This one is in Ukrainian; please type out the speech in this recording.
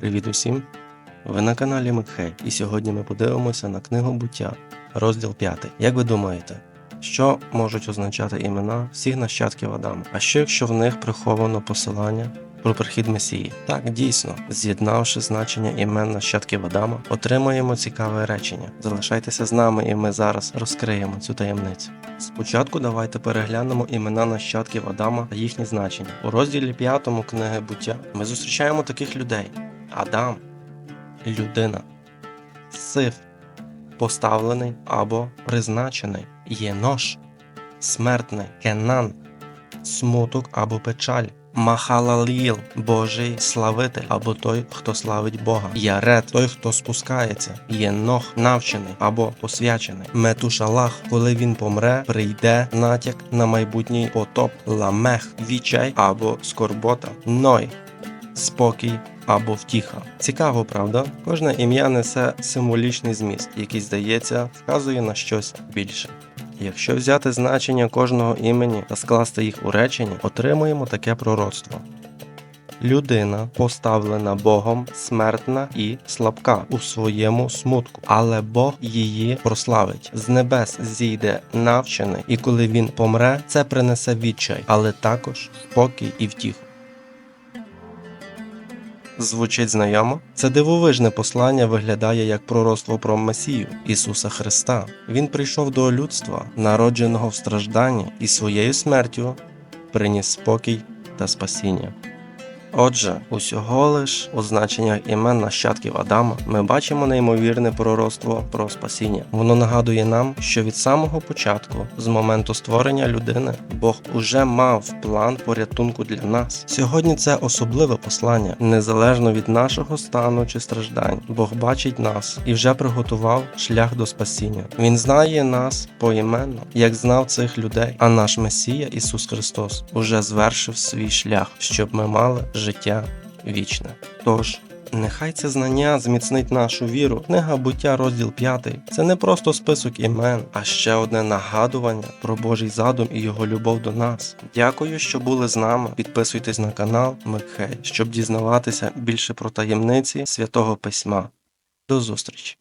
Привіт усім! Ви на каналі Микхей, і сьогодні ми подивимося на книгу буття, розділ 5. Як ви думаєте, що можуть означати імена всіх нащадків Адама? А що якщо в них приховано посилання про прихід Месії? Так, дійсно, з'єднавши значення імен нащадків Адама, отримаємо цікаве речення. Залишайтеся з нами, і ми зараз розкриємо цю таємницю. Спочатку давайте переглянемо імена нащадків Адама та їхні значення. У розділі 5 книги буття ми зустрічаємо таких людей: Адам, людина, Сиф, поставлений або призначений, Єнош, смертний, Кенан, смуток або печаль. Махалаліл, Божий славитель, або той, хто славить Бога. Ярет, той, хто спускається. Єнох, навчений або посвячений. Метушалах, коли він помре, прийде натяк на майбутній потоп. Ламех, вічай або скорбота. Ной, спокій або втіха. Цікаво, правда? Кожне ім'я несе символічний зміст, який, здається, вказує на щось більше. Якщо взяти значення кожного імені та скласти їх у речення, отримуємо таке пророцтво. Людина поставлена Богом смертна і слабка у своєму смутку, але Бог її прославить. З небес зійде навчений, і коли він помре, це принесе відчай, але також спокій і втіху. Звучить знайомо? Це дивовижне послання виглядає як пророцтво про Месію Ісуса Христа. Він прийшов до людства, народженого в стражданні, і своєю смертю приніс спокій та спасіння. Отже, усього лиш у значеннях імен нащадків Адама ми бачимо неймовірне пророцтво про спасіння. Воно нагадує нам, що від самого початку, з моменту створення людини, Бог уже мав план порятунку для нас. Сьогодні це особливе послання, незалежно від нашого стану чи страждань. Бог бачить нас і вже приготував шлях до спасіння. Він знає нас поіменно, як знав цих людей. А наш Месія Ісус Христос уже звершив свій шлях, щоб ми мали життя вічне. Тож. Нехай це знання зміцнить нашу віру. Книга буття, розділ 5 – це не просто список імен, а ще одне нагадування про Божий задум і його любов до нас. Дякую, що були з нами. Підписуйтесь на канал Микхей, щоб дізнаватися більше про таємниці святого письма. До зустрічі!